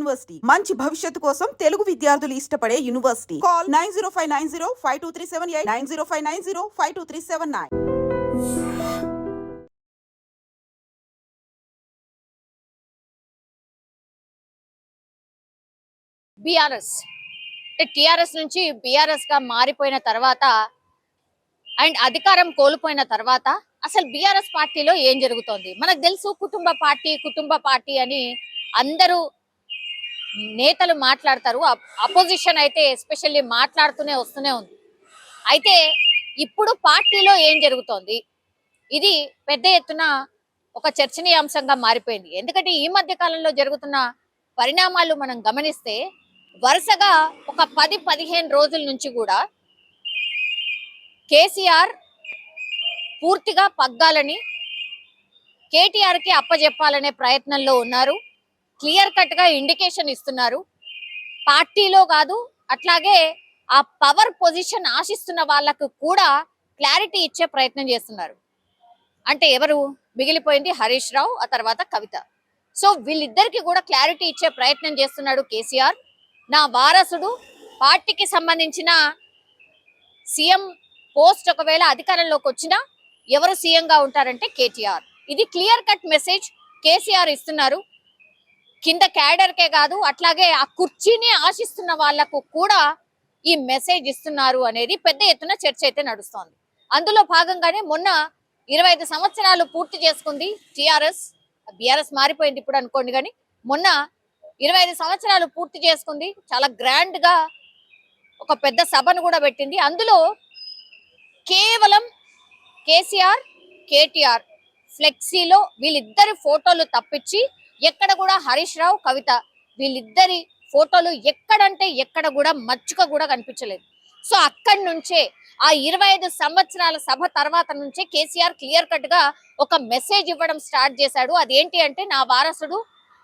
University. మంచి భవిష్యత్తు కోసం తెలుగు విద్యార్థులు ఇష్టపడే university. Call nine zero five nine zero five two three seven eight nine zero five nine zero five two three seven nine. BRS. TRS నుంచి బీఆర్ఎస్గా మారిపోయిన తర్వాత అండ్ అధికారం కోల్పోయిన తర్వాత అసలు బీఆర్ఎస్ పార్టీలో ఏం జరుగుతోంది? మనకు తెలుసు కుటుంబ పార్టీ కుటుంబ పార్టీ అని అందరూ నేతలు మాట్లాడతారు. అపోజిషన్ అయితే ఎస్పెషల్లీ మాట్లాడుతూనే వస్తూనే ఉంది. అయితే ఇప్పుడు పార్టీలో ఏం జరుగుతోంది? ఇది పెద్ద ఎత్తున ఒక చర్చనీయాంశంగా మారిపోయింది. ఎందుకంటే ఈ మధ్య కాలంలో జరుగుతున్న పరిణామాలు మనం గమనిస్తే వరుసగా ఒక పది పదిహేను రోజుల నుంచి కూడా కేసీఆర్ పూర్తిగా పగ్గాలని కేటీఆర్కి అప్పజెప్పాలనే ప్రయత్నంలో ఉన్నారు. క్లియర్ కట్గా ఇండికేషన్ ఇస్తున్నారు. పార్టీలో కాదు అట్లాగే ఆ పవర్ పొజిషన్ ఆశిస్తున్న వాళ్ళకు కూడా క్లారిటీ ఇచ్చే ప్రయత్నం చేస్తున్నారు. అంటే ఎవరు? మిగిలిపోయింది హరీష్ రావు ఆ తర్వాత కవిత. సో వీళ్ళిద్దరికి కూడా క్లారిటీ ఇచ్చే ప్రయత్నం చేస్తున్నాడు కేసీఆర్. నా వారసుడు పార్టీకి సంబంధించిన సీఎం పోస్ట్ ఒకవేళ అధికారంలోకి వచ్చినా ఎవరు సీఎంగా ఉంటారంటే కేటీఆర్. ఇది క్లియర్ కట్ మెసేజ్ కేసీఆర్ ఇస్తున్నారు. కింద క్యాడర్కే కాదు అట్లాగే ఆ కుర్చీని ఆశిస్తున్న వాళ్ళకు కూడా ఈ మెసేజ్ ఇస్తున్నారు అనేది పెద్ద ఎత్తున చర్చ అయితే నడుస్తోంది. అందులో భాగంగానే మొన్న ఇరవై ఐదు సంవత్సరాలు పూర్తి చేసుకుంది టిఆర్ఎస్ బిఆర్ఎస్ మారిపోయింది ఇప్పుడు అనుకోండి కానీ మొన్న ఇరవై ఐదు సంవత్సరాలు పూర్తి చేసుకుంది చాలా గ్రాండ్గా ఒక పెద్ద సభను కూడా పెట్టింది. అందులో కేవలం కేసీఆర్ కేటీఆర్ ఫ్లెక్సీలో వీళ్ళిద్దరి ఫోటోలు తప్పించి ఎక్కడ కూడా హరీష్ రావు కవిత వీళ్ళిద్దరి ఫోటోలు ఎక్కడంటే ఎక్కడ కూడా మచ్చుక కూడా కనిపించలేదు. సో అక్కడి నుంచే ఆ ఇరవై ఐదు సంవత్సరాల సభ తర్వాత నుంచే కేసీఆర్ క్లియర్ కట్గా ఒక మెసేజ్ ఇవ్వడం స్టార్ట్ చేశాడు. అదేంటి అంటే నా వారసుడు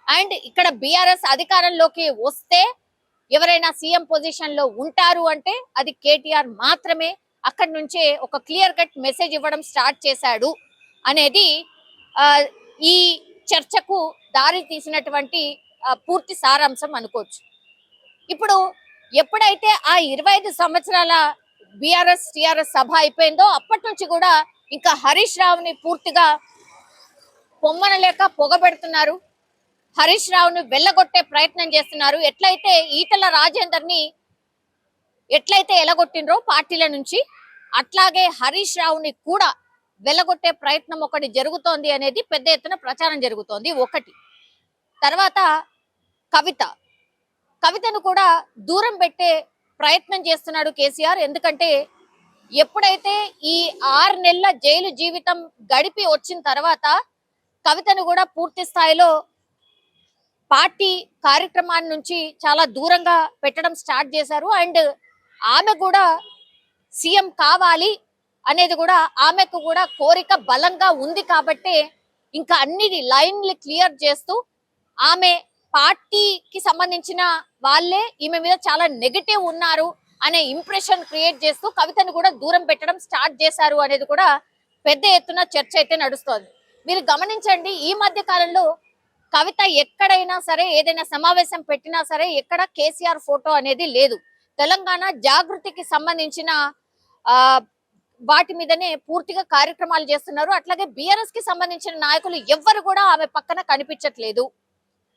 అండ్ ఇక్కడ బీఆర్ఎస్ అధికారంలోకి వస్తే ఎవరైనా సీఎం పొజిషన్లో ఉంటారు అంటే అది కేటీఆర్ మాత్రమే అక్కడి నుంచే ఒక క్లియర్ కట్ మెసేజ్ ఇవ్వడం స్టార్ట్ చేశాడు. అనేది ఈ చర్చకు దారి తీసినటువంటి పూర్తి సారాంశం అనుకోవచ్చు. ఇప్పుడు ఎప్పుడైతే ఆ ఇరవై ఐదు సంవత్సరాల బీఆర్ఎస్ టిఆర్ఎస్ సభ అయిపోయిందో అప్పటి నుంచి కూడా ఇంకా హరీష్ రావుని పూర్తిగా పొమ్మనలేక పొగబెడుతున్నారు. హరీష్ రావును వెళ్ళగొట్టే ప్రయత్నం చేస్తున్నారు. ఎట్లయితే ఈటల రాజేందర్ని ఎట్లయితే ఎలగొట్టినరో పార్టీల నుంచి అట్లాగే హరీష్ రావుని కూడా వెళ్ళగొట్టే ప్రయత్నం ఒకటి జరుగుతోంది అనేది పెద్ద ఎత్తున ప్రచారం జరుగుతోంది ఒకటి. తర్వాత కవిత. కవితను కూడా దూరం పెట్టే ప్రయత్నం చేస్తున్నాడు కేసీఆర్. ఎందుకంటే ఎప్పుడైతే ఈ ఆరు నెలల జైలు జీవితం గడిపి వచ్చిన తర్వాత కవితను కూడా పూర్తి స్థాయిలో పార్టీ కార్యక్రమాన్ని నుంచి చాలా దూరంగా పెట్టడం స్టార్ట్ చేశారు. అండ్ ఆమె కూడా సీఎం కావాలి అనేది కూడా ఆమెకు కూడా కోరిక బలంగా ఉంది కాబట్టి ఇంకా అన్ని లైన్లు క్లియర్ చేస్తూ ఆమె పార్టీకి సంబంధించిన వాళ్ళే ఈమె మీద చాలా నెగటివ్ ఉన్నారు అనే ఇంప్రెషన్ క్రియేట్ చేస్తూ కవితను కూడా దూరం పెట్టడం స్టార్ట్ చేశారు అనేది కూడా పెద్ద ఎత్తున చర్చ అయితే నడుస్తోంది. మీరు గమనించండి ఈ మధ్య కాలంలో కవిత ఎక్కడైనా సరే ఏదైనా సమావేశం పెట్టినా సరే ఎక్కడ కేసీఆర్ ఫోటో అనేది లేదు. తెలంగాణ జాగృతికి సంబంధించిన ఆ వాటి మీదనే పూర్తిగా కార్యక్రమాలు చేస్తున్నారు. అట్లాగే బిఆర్ఎస్కి సంబంధించిన నాయకులు ఎవ్వరు కూడా ఆమె పక్కన కనిపించట్లేదు.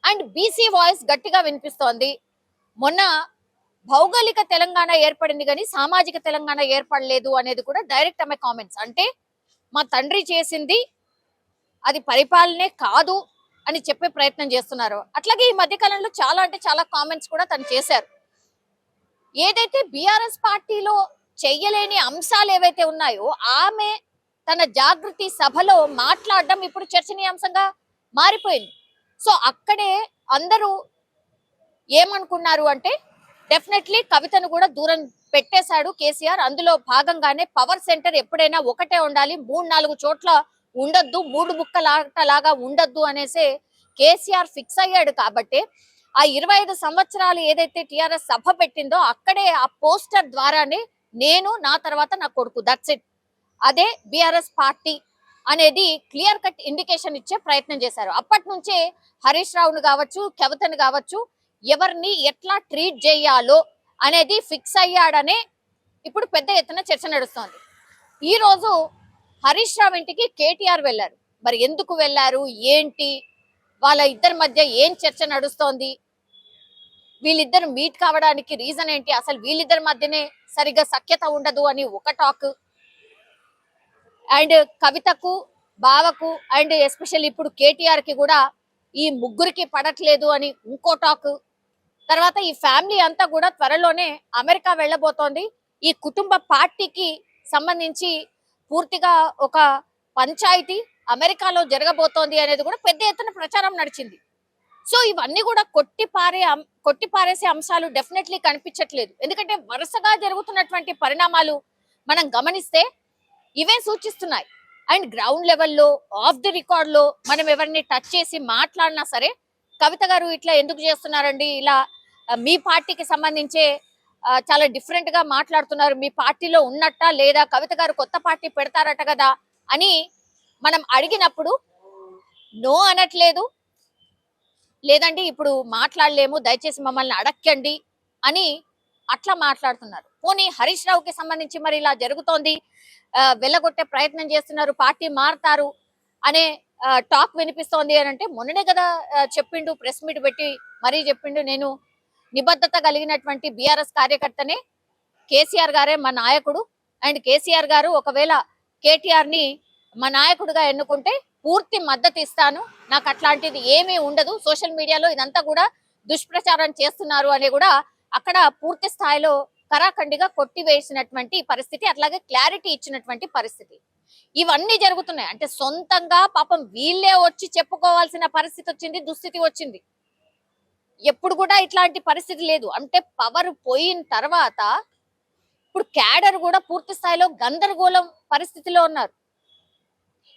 అండ్ బీసీ వాయిస్ గట్టిగా వినిపిస్తోంది. మొన్న భౌగోళిక తెలంగాణ ఏర్పడింది కానీ సామాజిక తెలంగాణ ఏర్పడలేదు అనేది కూడా డైరెక్ట్ ఆమె కామెంట్స్. అంటే మా తండ్రి చేసింది అది పరిపాలనే కాదు అని చెప్పే ప్రయత్నం చేస్తున్నారు. అట్లాగే ఈ మధ్య కాలంలో చాలా అంటే చాలా కామెంట్స్ కూడా తను చేశారు. ఏదైతే బిఆర్ఎస్ పార్టీలో చెయ్యలేని అంశాలు ఏవైతే ఉన్నాయో ఆమె తన జాగృతి సభలో మాట్లాడడం ఇప్పుడు చర్చనీయాంశంగా మారిపోయింది. సో అక్కడే అందరూ ఏమనుకున్నారు అంటే డెఫినెట్లీ కవితను కూడా దూరం పెట్టేశాడు కేసీఆర్. అందులో భాగంగానే పవర్ సెంటర్ ఎప్పుడైనా ఒకటే ఉండాలి మూడు నాలుగు చోట్ల ఉండొద్దు మూడు ముక్కలాట లాగా ఉండొద్దు అనేసి కేసీఆర్ ఫిక్స్ అయ్యాడు. కాబట్టి ఆ ఇరవై ఐదు సంవత్సరాలు ఏదైతే టిఆర్ఎస్ సభ పెట్టిందో అక్కడే ఆ పోస్టర్ ద్వారానే నేను నా తర్వాత నా కొడుకు. దట్స్ ఇట్ అదే బీఆర్ఎస్ పార్టీ అనేది క్లియర్ కట్ ఇండికేషన్ ఇచ్చే ప్రయత్నం చేశారు. అప్పటి నుంచే హరీష్ రావును కావచ్చు కవితను కావచ్చు ఎవరిని ఎట్లా ట్రీట్ చేయాలో అనేది ఫిక్స్ అయ్యాడనే ఇప్పుడు పెద్ద ఎత్తున చర్చ నడుస్తోంది. ఈ రోజు హరీష్ రావు ఇంటికి కేటీఆర్ వెళ్ళారు. మరి ఎందుకు వెళ్ళారు? ఏంటి? వాళ్ళ ఇద్దరి మధ్య ఏం చర్చ నడుస్తోంది? వీళ్ళిద్దరు మీట్ కావడానికి రీజన్ ఏంటి? అసలు వీళ్ళిద్దరి మధ్యనే సరిగ్గా సఖ్యత ఉండదు అని ఒక టాక్ అండ్ కవితకు బావకు అండ్ ఎస్పెషల్ ఇప్పుడు కేటీఆర్కి కూడా ఈ ముగ్గురికి పడట్లేదు అని ఇంకో టాక్ తర్వాత ఈ ఫ్యామిలీ అంతా కూడా త్వరలోనే అమెరికా వెళ్ళబోతోంది. ఈ కుటుంబ పార్టీకి సంబంధించి పూర్తిగా ఒక పంచాయతీ అమెరికాలో జరగబోతోంది అనేది కూడా పెద్ద ఎత్తున ప్రచారం నడిచింది. సో ఇవన్నీ కూడా కొట్టి పారే అం- కొట్టి పారేసే అంశాలు డెఫినెట్లీ కనిపించట్లేదు. ఎందుకంటే వరుసగా జరుగుతున్నటువంటి పరిణామాలు మనం గమనిస్తే ఇవే సూచిస్తున్నాయి. అండ్ గ్రౌండ్ లెవెల్లో ఆఫ్ ది రికార్డ్లో మనం ఎవరిని టచ్ చేసి మాట్లాడినా సరే కవిత గారు ఇట్లా ఎందుకు చేస్తున్నారండి? ఇలా మీ పార్టీకి సంబంధించే చాలా డిఫరెంట్గా మాట్లాడుతున్నారు. మీ పార్టీలో ఉన్నట్ట లేదా? కవిత గారు కొత్త పార్టీ పెడతారట కదా అని మనం అడిగినప్పుడు నో అనట్లేదు. లేదండి ఇప్పుడు మాట్లాడలేము దయచేసి మమ్మల్ని అడక్కండి అని అట్లా మాట్లాడుతున్నారు. పోనీ హరీష్ రావుకి సంబంధించి మరి ఇలా జరుగుతోంది వెళ్ళగొట్టే ప్రయత్నం చేస్తున్నారు పార్టీ మారుతారు అనే టాక్ వినిపిస్తోంది అని అంటే మొన్ననే కదా చెప్పిండు ప్రెస్ మీట్ పెట్టి మరీ చెప్పిండు నేను నిబద్ధత కలిగినటువంటి బీఆర్ఎస్ కార్యకర్తనే కేసీఆర్ గారే మా నాయకుడు. అండ్ కేసీఆర్ గారు ఒకవేళ కేటీఆర్ని మా నాయకుడుగా ఎన్నుకుంటే పూర్తి మద్దతు ఇస్తాను. నాకు అట్లాంటిది ఏమీ ఉండదు. సోషల్ మీడియాలో ఇదంతా కూడా దుష్ప్రచారం చేస్తున్నారు అని కూడా అక్కడ పూర్తి స్థాయిలో కరాఖండిగా కొట్టివేసినటువంటి పరిస్థితి అట్లాగే క్లారిటీ ఇచ్చినటువంటి పరిస్థితి. ఇవన్నీ జరుగుతున్నాయి. అంటే సొంతంగా పాపం వీళ్ళే వచ్చి చెప్పుకోవాల్సిన పరిస్థితి వచ్చింది దుస్థితి వచ్చింది. ఎప్పుడు కూడా ఇట్లాంటి పరిస్థితి లేదు. అంటే పవర్ పోయిన తర్వాత ఇప్పుడు క్యాడర్ కూడా పూర్తి స్థాయిలో గందరగోళం పరిస్థితిలో ఉన్నారు.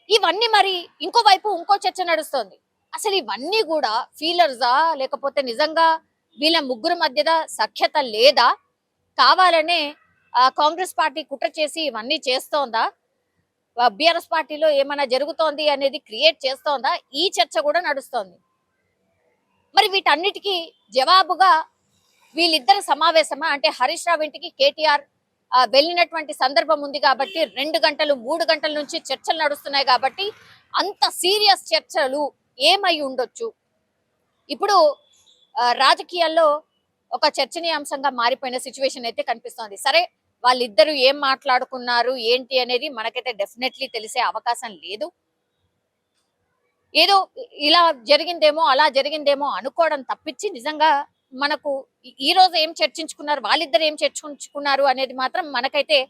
ఇవన్నీ మరి ఇంకో వైపు ఇంకో చర్చ నడుస్తోంది. అసలు ఇవన్నీ కూడా ఫీలర్సా? లేకపోతే నిజంగా వీళ్ళ ముగ్గురు మధ్యద సఖ్యత లేదా? కావాలనే కాంగ్రెస్ పార్టీ కుట్ర చేసి ఇవన్నీ చేస్తోందా? బిఆర్ఎస్ పార్టీలో ఏమైనా జరుగుతోంది అనేది క్రియేట్ చేస్తోందా? ఈ చర్చ కూడా నడుస్తోంది. మరి వీటన్నిటికీ జవాబుగా వీళ్ళిద్దరు సమావేశమా? అంటే హరీష్ రావు ఇంటికి కేటీఆర్ వెళ్ళినటువంటి సందర్భం ఉంది కాబట్టి రెండు గంటలు మూడు గంటల నుంచి చర్చలు నడుస్తున్నాయి కాబట్టి అంత సీరియస్ చర్చలు ఏమై ఉండొచ్చు? ఇప్పుడు రాజకీయాల్లో ఒక చర్చనీయాంశంగా మారిపోయిన సిచ్యువేషన్ అయితే కనిపిస్తోంది. సరే వాళ్ళిద్దరూ ఏం మాట్లాడుకున్నారు ఏంటి అనేది మనకైతే డెఫినెట్లీ తెలిసే అవకాశం లేదు. ఏదో ఇలా జరిగిందేమో అలా జరిగిందేమో అనుకోవడం తప్పించి నిజంగా మనకు ఈ- రోజు ఏం చర్చించుకున్నారు? వాళ్ళిద్దరు ఏం చర్చించుకున్నారు అనేది మాత్రం మనకైతే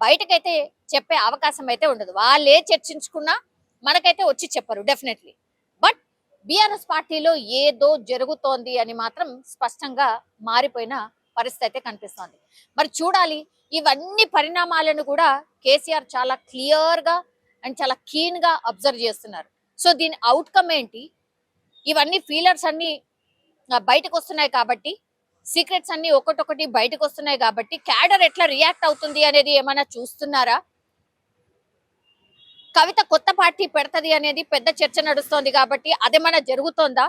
బయటకైతే చెప్పే అవకాశం అయితే ఉండదు. వాళ్ళే చర్చించుకున్నా మనకైతే వచ్చి చెప్పరు డెఫినెట్లీ బట్ బీఆర్ఎస్ పార్టీలో ఏదో జరుగుతోంది అని మాత్రం స్పష్టంగా మారిపోయిన పరిస్థితి అయితే కనిపిస్తోంది. మరి చూడాలి ఇవన్నీ పరిణామాలను కూడా కేసీఆర్ చాలా క్లియర్గా అండ్ చాలా క్లీన్గా అబ్జర్వ్ చేస్తున్నారు. సో దీని అవుట్కమ్ ఏంటి? ఇవన్నీ ఫీలర్స్ అన్ని బయటకు వస్తున్నాయి కాబట్టి సీక్రెట్స్ అన్ని ఒకటొకటి బయటకు వస్తున్నాయి కాబట్టి క్యాడర్ ఎట్లా రియాక్ట్ అవుతుంది అనేది ఏమైనా చూస్తున్నారా? కవిత కొత్త పార్టీ పెడతది అనేది పెద్ద చర్చ నడుస్తోంది కాబట్టి అదేమైనా జరుగుతోందా?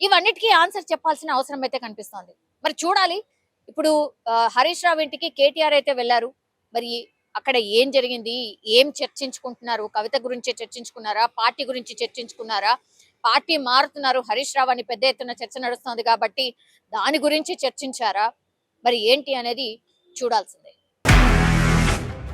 ఇవన్నిటికీ ఆన్సర్ చెప్పాల్సిన అవసరం అయితే కనిపిస్తోంది. మరి చూడాలి. ఇప్పుడు హరీష్ రావు ఇంటికి కేటీఆర్ అయితే వెళ్ళారు. మరి అక్కడ ఏం జరిగింది? ఏం చర్చించుకుంటున్నారు? కవిత గురించి చర్చించుకున్నారా? పార్టీ గురించి చర్చించుకున్నారా? పార్టీ మారుతున్నారు. హరీష్ రావు అని పెద్ద ఎత్తున చర్చ నడుస్తోంది కాబట్టి దాని గురించి చర్చించారా? మరి ఏంటి అనేది చూడాల్సిందే.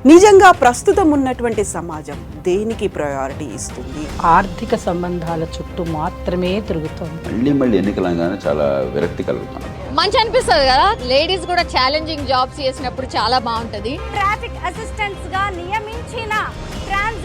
నిజంగా ప్రస్తుతం ఉన్నటువంటి సమాజం దేనికి ప్రయారిటీ ఇస్తుంది? ఆర్థిక సంబంధాల చుట్టూ మాత్రమే తిరుగుతోంది. మళ్ళీ మళ్ళీ ఎన్నికలు అనగానే చాలా విరక్తి కలుగుతాను మంచి అనిపిస్తుంది కదా? లేడీస్ కూడా ఛాలెంజింగ్ జాబ్స్ చేసినప్పుడు చాలా బాగుంటది. ట్రాఫిక్ అసిస్టెంట్స్గా నియమించిన ట్రాన్స్జెండర్స్